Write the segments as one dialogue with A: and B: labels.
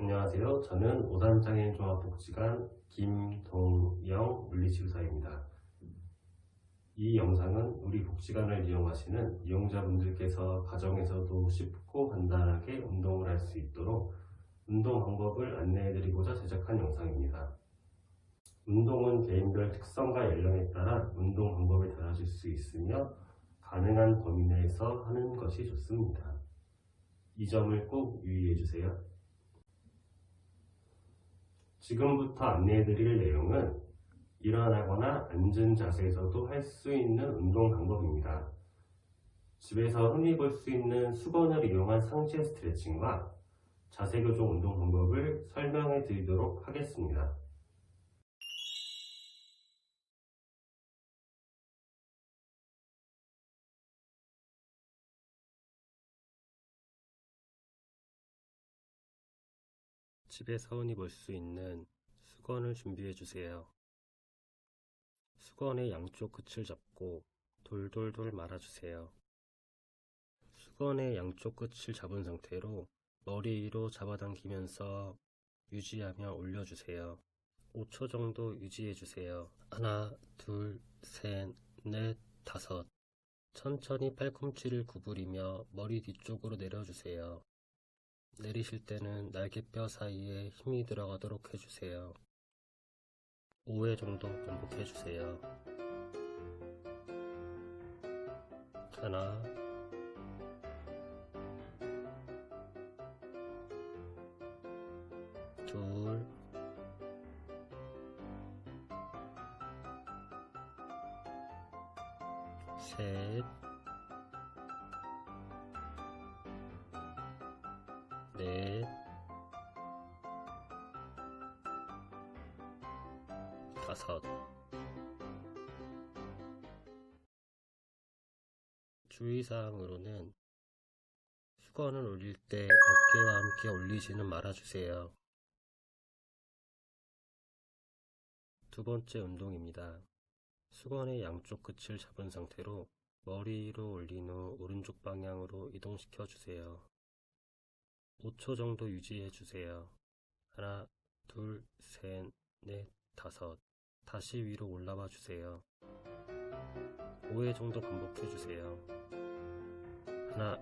A: 안녕하세요. 저는 오산장애인 종합복지관 김동영 물리치료사입니다. 이 영상은 우리 복지관을 이용하시는 이용자분들께서 가정에서도 쉽고 간단하게 운동을 할 수 있도록 운동 방법을 안내해드리고자 제작한 영상입니다. 운동은 개인별 특성과 연령에 따라 운동 방법이 달라질 수 있으며 가능한 범위 내에서 하는 것이 좋습니다. 이 점을 꼭 유의해 주세요. 지금부터 안내해드릴 내용은 일어나거나 앉은 자세에서도 할 수 있는 운동 방법입니다. 집에서 흔히 볼 수 있는 수건을 이용한 상체 스트레칭과 자세 교정 운동 방법을 설명해 드리도록 하겠습니다. 집에서 흔히 볼수 있는 수건을 준비해 주세요. 수건의 양쪽 끝을 잡고 돌돌돌 말아주세요. 수건의 양쪽 끝을 잡은 상태로 머리 위로 잡아당기면서 유지하며 올려주세요. 5초 정도 유지해주세요. 하나, 둘, 셋, 넷, 다섯. 천천히 팔꿈치를 구부리며 머리 뒤쪽으로 내려주세요. 내리실 때는 날개뼈 사이에 힘이 들어가도록 해주세요. 5회 정도 반복해주세요. 하나, 둘, 셋, 다섯. 주의사항으로는 수건을 올릴 때 어깨와 함께 올리지는 말아주세요. 두 번째 운동입니다. 수건의 양쪽 끝을 잡은 상태로 머리 위로 올린 후 오른쪽 방향으로 이동시켜 주세요. 5초 정도 유지해 주세요. 하나, 둘, 셋, 넷, 다섯. 다시 위로 올라와 주세요. 5회 정도 반복해 주세요. 하나,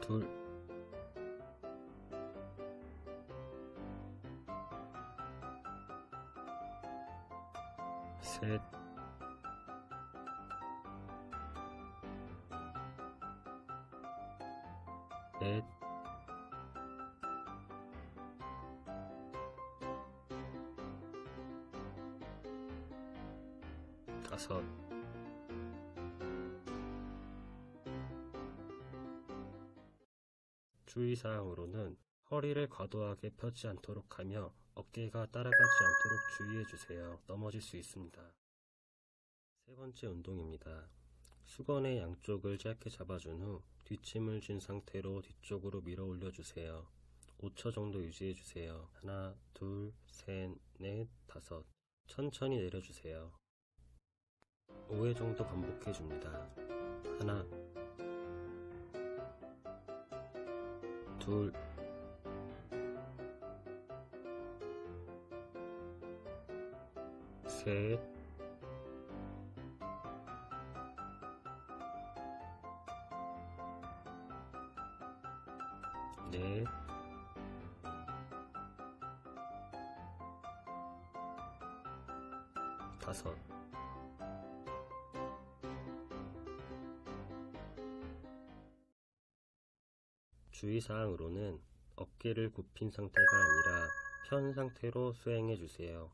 A: 둘, 셋, 넷, 다섯, 주의사항으로는 허리를 과도하게 펴지 않도록 하며 어깨가 따라가지 않도록 주의해 주세요. 넘어질 수 있습니다. 세 번째 운동입니다. 수건의 양쪽을 짧게 잡아준 후 뒷짐을 쥔 상태로 뒤쪽으로 밀어 올려 주세요. 5초 정도 유지해 주세요. 하나, 둘, 셋, 넷, 다섯. 천천히 내려주세요. 5회 정도 반복해 줍니다. 하나, 둘, 셋, 넷, 다섯. 주의사항으로는 어깨를 굽힌 상태가 아니라 편 상태로 수행해 주세요.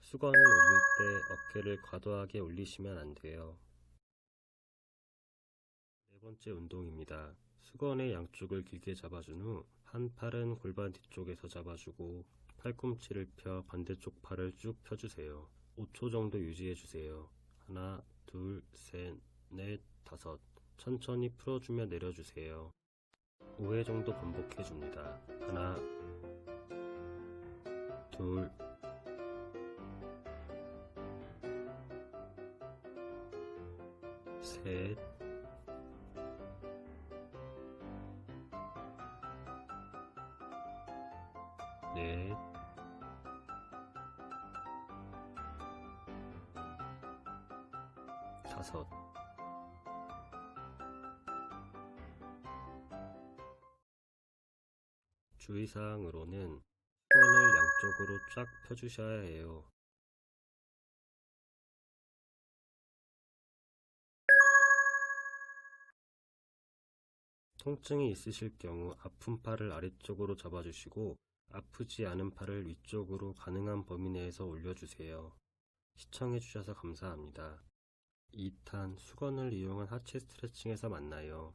A: 수건을 올릴 때 어깨를 과도하게 올리시면 안 돼요. 네 번째 운동입니다. 수건의 양쪽을 길게 잡아준 후 한 팔은 골반 뒤쪽에서 잡아주고 팔꿈치를 펴 반대쪽 팔을 쭉 펴주세요. 5초 정도 유지해주세요. 하나, 둘, 셋, 넷, 다섯. 천천히 풀어주며 내려주세요. 5회 정도 반복해줍니다. 하나, 둘,
B: 셋, 넷, 다섯. 주의사항으로는 손을 양쪽으로 쫙 펴주셔야 해요. 통증이 있으실 경우 아픈 팔을 아래쪽으로 잡아주시고 아프지 않은 팔을 위쪽으로 가능한 범위 내에서 올려주세요. 시청해주셔서 감사합니다. 2탄 수건을 이용한 하체 스트레칭에서 만나요.